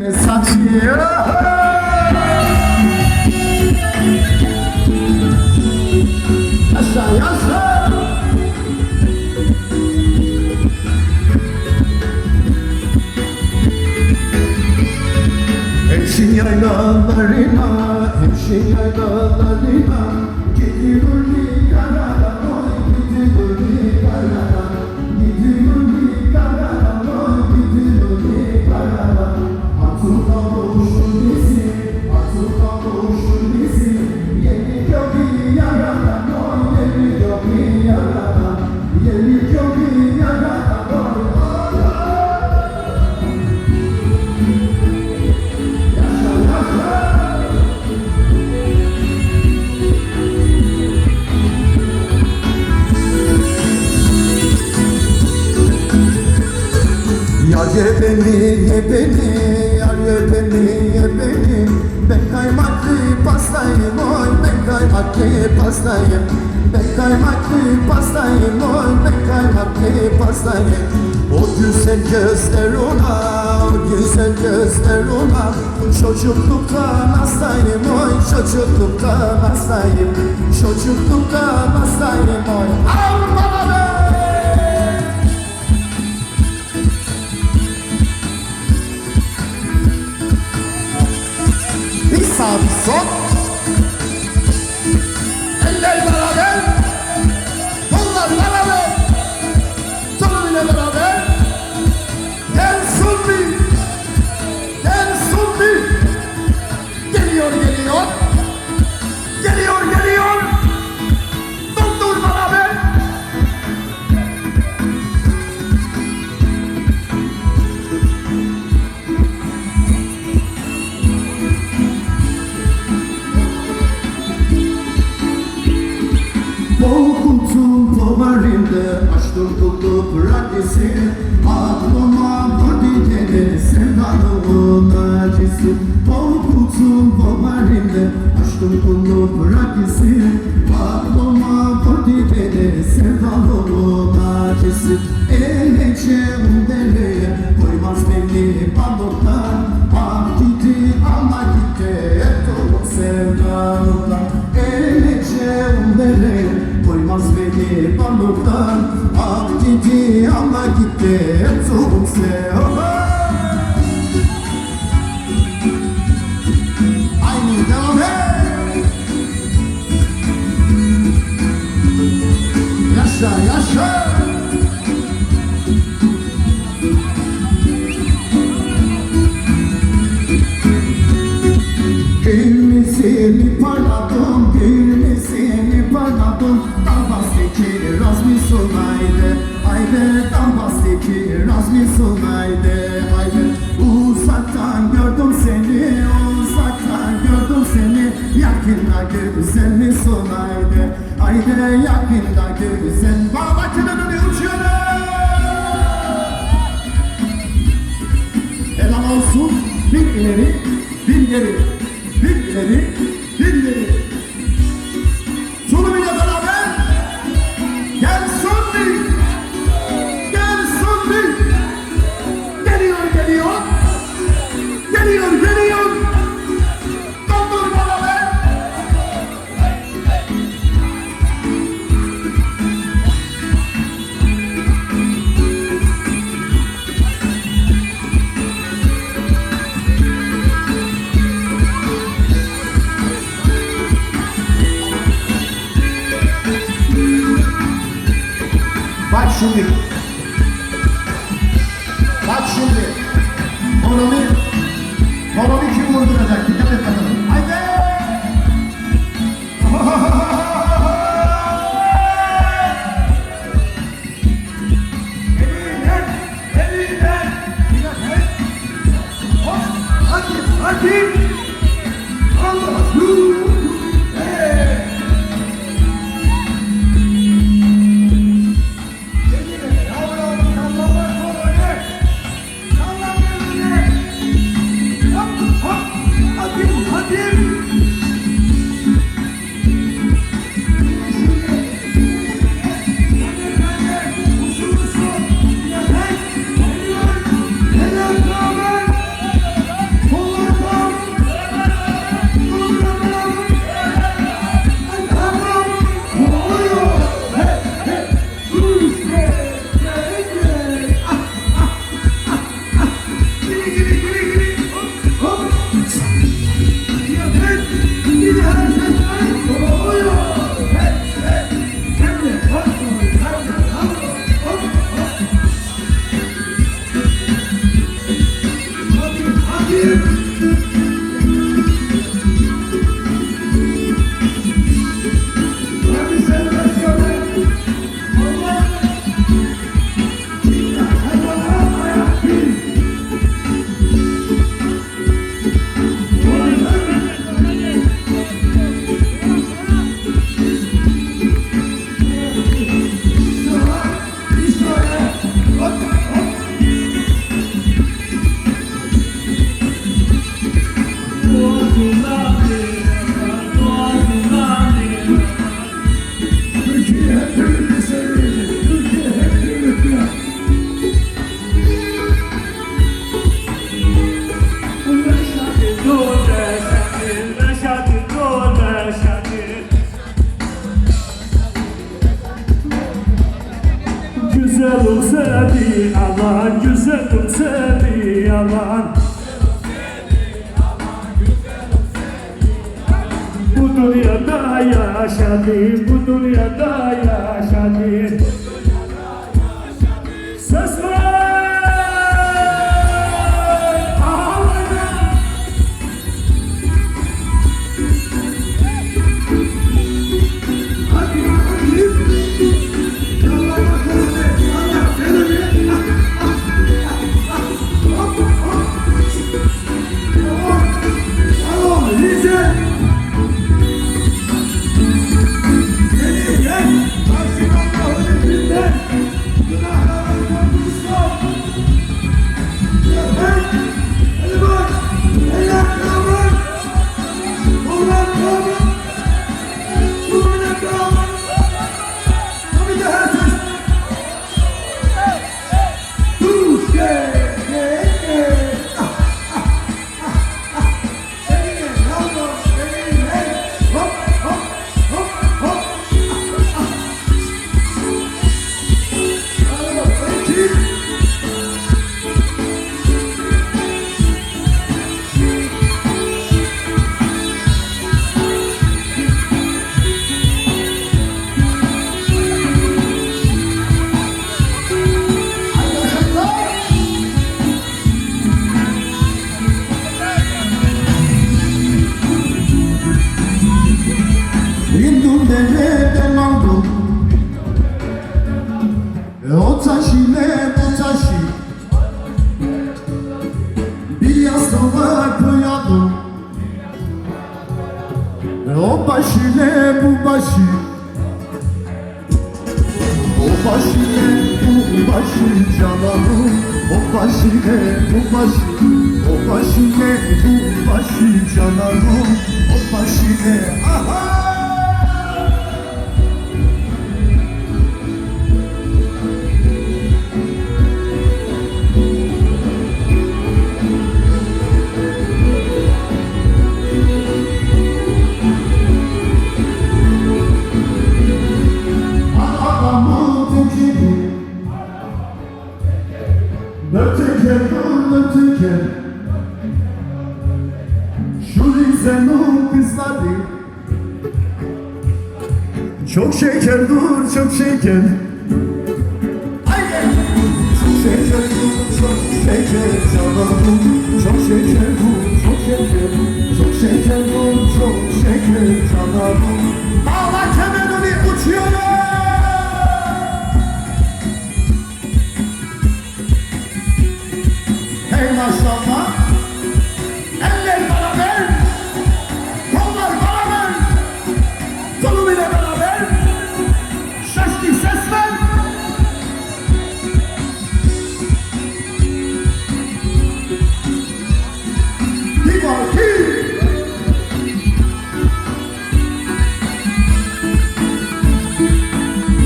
Saçıyor? Yaşa yaşa. Hemşin yaylalarına, hemşin yaylalarına Ye beni, ye beni, yar ye beni, ye beni Ben kaymaklı pastayım oy, ben kaymaklı pastayım. Ben kaymaklı pastayım oy, ben kaymaklı pastayım. O güzel gözler ona, o güzel gözler ona. Çocukluktan hastayım oy, çocukluktan hastayım. Çocukluktan hastayım oy. Aman be! Sağ bir sol. Eller beraber. Tuttu bırakısı Aklıma vurdu gene sevdalımın acısı Korkutum tomarinde açtım tuttu bırakısı Aklıma vurdu gene sevdalımın acısı Eleceğim dereye ileri bir geri bir ileri bir geri şimdi. Bak şimdi. Kolomu, kolomu kim vurduracak? দুনিয়া দায়া সাদে দুনিয়া দায়া সাদে 오빠시잖아. 오빠시네 오빠시 오빠시네 오빠시잖아. 오빠시네 아하! Ne teker dur ne teker Şu Rize'nin kızları Çok şeker dur çok şeker! Çok şeker dur çok şeker canım. Çok şeker dur Çok şeker dur çok şeker canım